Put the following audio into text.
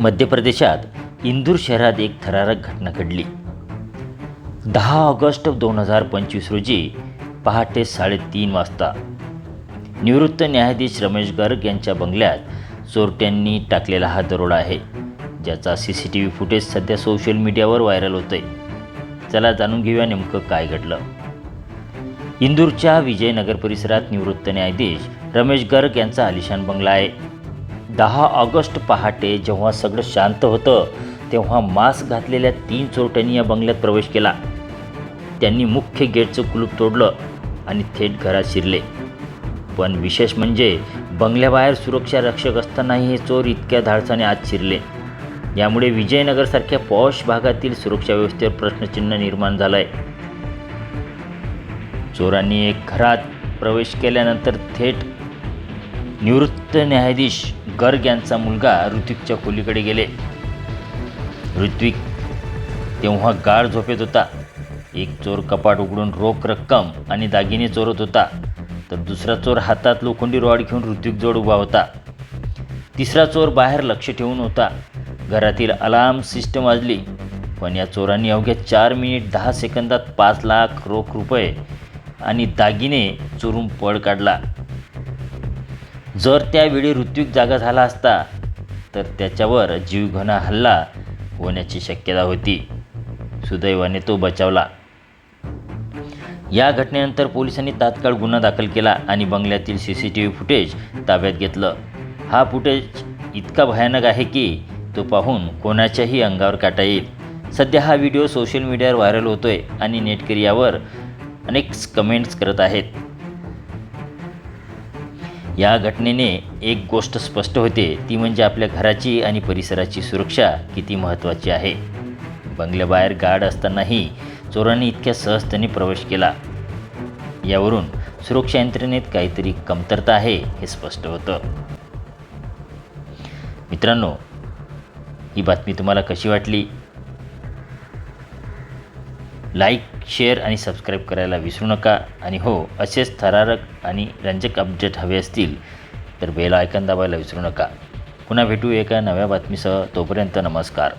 मध्य प्रदेशात इंदूर शहरात एक थरारक घटना घडली. दहा ऑगस्ट दोन हजार पंचवीस रोजी पहाटे साडेतीन वाजता निवृत्त न्यायाधीश रमेश गर्ग यांच्या बंगल्यात चोरट्यांनी टाकलेला हा दरोडा आहे ज्याचा C C T V footage सध्या सोशल मीडियावर व्हायरल होतंय. चला जाणून घेऊया नेमकं काय घडलं. इंदूरच्या विजयनगर परिसरात निवृत्त न्यायाधीश रमेश गर्ग यांचा आलिशान बंगला आहे. दहा ऑगस्ट पहाटे जेव्हा सगळं शांत होतं तेव्हा मास्क घातलेल्या तीन चोरट्यांनी या बंगल्यात प्रवेश केला. त्यांनी मुख्य गेटचं कुलूप तोडलं आणि थेट घरात शिरले. पण विशेष म्हणजे बंगल्याबाहेर सुरक्षा रक्षक असतानाही हे चोर इतक्या धाडसाने आत शिरले. यामुळे विजयनगरसारख्या पॉश भागातील सुरक्षा व्यवस्थेवर प्रश्नचिन्ह निर्माण झालं आहे चोरांनी एक घरात प्रवेश केल्यानंतर थेट निवृत्त न्यायाधीश गर्ग यांचा मुलगा ऋत्विकच्या खोलीकडे गेले. ऋत्विक तेव्हा गाढ झोपेत होता. एक चोर कपाट उघडून रोख रक्कम आणि दागिने चोरत होता. तर दुसरा चोर हातात लोखंडी रॉड घेऊन ऋत्विकजवळ उभा होता. तिसरा चोर बाहेर लक्ष ठेवून होता. घरातील अलार्म सिस्टम वाजली. पण या चोरांनी अवघ्या चार मिनिट दहा सेकंदात पाच लाख रोख रुपये आणि दागिने चोरून पळ काढला. जर त्यावेळी ऋत्विक जागा झाला असता तर त्याच्यावर जीवघेणा हल्ला होण्याची शक्यता होती. सुदैवाने तो बचावला. या घटनेनंतर पोलिसांनी तात्काळ गुन्हा दाखल केला आणि बंगल्यातील C C T V footage ताब्यात घेतलं. हा फुटेज इतका भयानक आहे की तो पाहून कोणाच्याही अंगावर काटा येईल. सध्या हा व्हिडिओ सोशल मीडियावर व्हायरल होतोय आणि नेटकरी यावर अनेक कमेंट्स करत आहेत. या घटनेने एक गोष्ट स्पष्ट होते. ती म्हणजे आपल्या घराची आणि परिसराची सुरक्षा किती महत्त्वाची आहे. बंगल्याबाहेर गाड असतानाही चोरांनी इतक्या सहजतेने प्रवेश केला. यावरून सुरक्षा यंत्रणेत काहीतरी कमतरता आहे हे स्पष्ट होतं. मित्रांनो ही बातमी तुम्हाला कशी वाटली? लाईक शेअर आणि सबस्क्राईब करायला विसरू नका. आणि हो असेच थरारक आणि रंजक अपडेट हवे असतील तर बेल आयकन दाबायला विसरू नका. पुन्हा भेटू एका नव्या बातमीसह. तोपर्यंत नमस्कार.